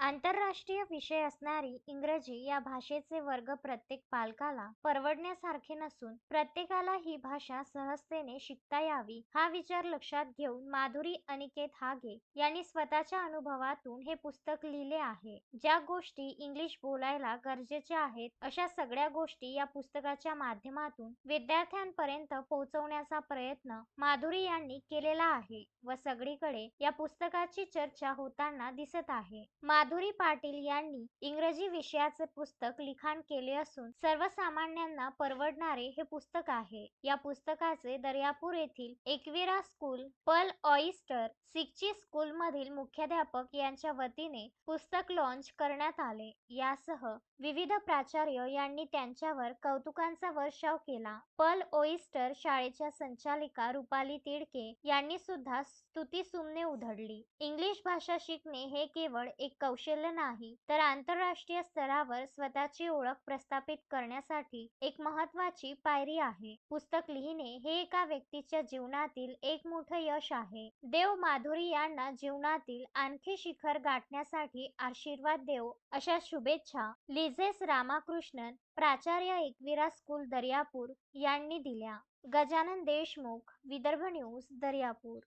आंतरराष्ट्रीय विषय असणारी इंग्रजी या भाषेचे वर्ग प्रत्येक पालकाला परवडण्यासारखे नसून प्रत्येकाला ही भाषा सहजतेने शिकता यावी हा विचार लक्षात घेऊन माधुरी अनिकेत हागे यांनी स्वतःच्या अनुभवातून हे पुस्तक लिहिले आहे. ज्या गोष्टी इंग्लिश बोलायला गरजेच्या आहेत अशा सगळ्या गोष्टी या पुस्तकाच्या माध्यमातून विद्यार्थ्यांपर्यंत पोहोचवण्याचा प्रयत्न माधुरी यांनी केलेला आहे व सगळीकडे या पुस्तकाची चर्चा होताना दिसत आहे. माधुरी पाटील यांनी इंग्रजी विषयाचे पुस्तक लिखाण केले असून सर्वसामान्यांना परवडणारे हे पुस्तक आहे. या पुस्तकाचे दर्यापूर येथील Ekvira school, pearl oyster Sikchi स्कूलमधील मुख्याध्यापक यांच्या वतीने पुस्तक लॉन्च करण्यात आले. यासह विविध प्राचार्य यांनी त्यांच्यावर कौतुकांचा वर्षाव केला. पर्ल ऑईस्टर शाळेच्या संचालिका रुपाली तिडके यांनी सुद्धा स्तुतिसुमने उधळली. इंग्लिश भाषा शिकणे हे केवळ एक कौशल्य नाही तर आंतरराष्ट्रीय स्तरावर स्वतःची ओळख प्रस्थापित करण्यासाठी एक महत्वाची पायरी आहे. पुस्तक लिहिणे हे एका व्यक्तीच्या जीवनातील एक मोठं यश आहे. देव माधुरी यांना जीवनातील आणखी शिखर गाठण्यासाठी आशीर्वाद देव अशा शुभेच्छा लिझेस रामाकृष्णन, प्राचार्य एकविरा स्कूल दर्यापूर यांनी दिल्या. गजानन देशमुख, विदर्भ न्यूज, दर्यापूर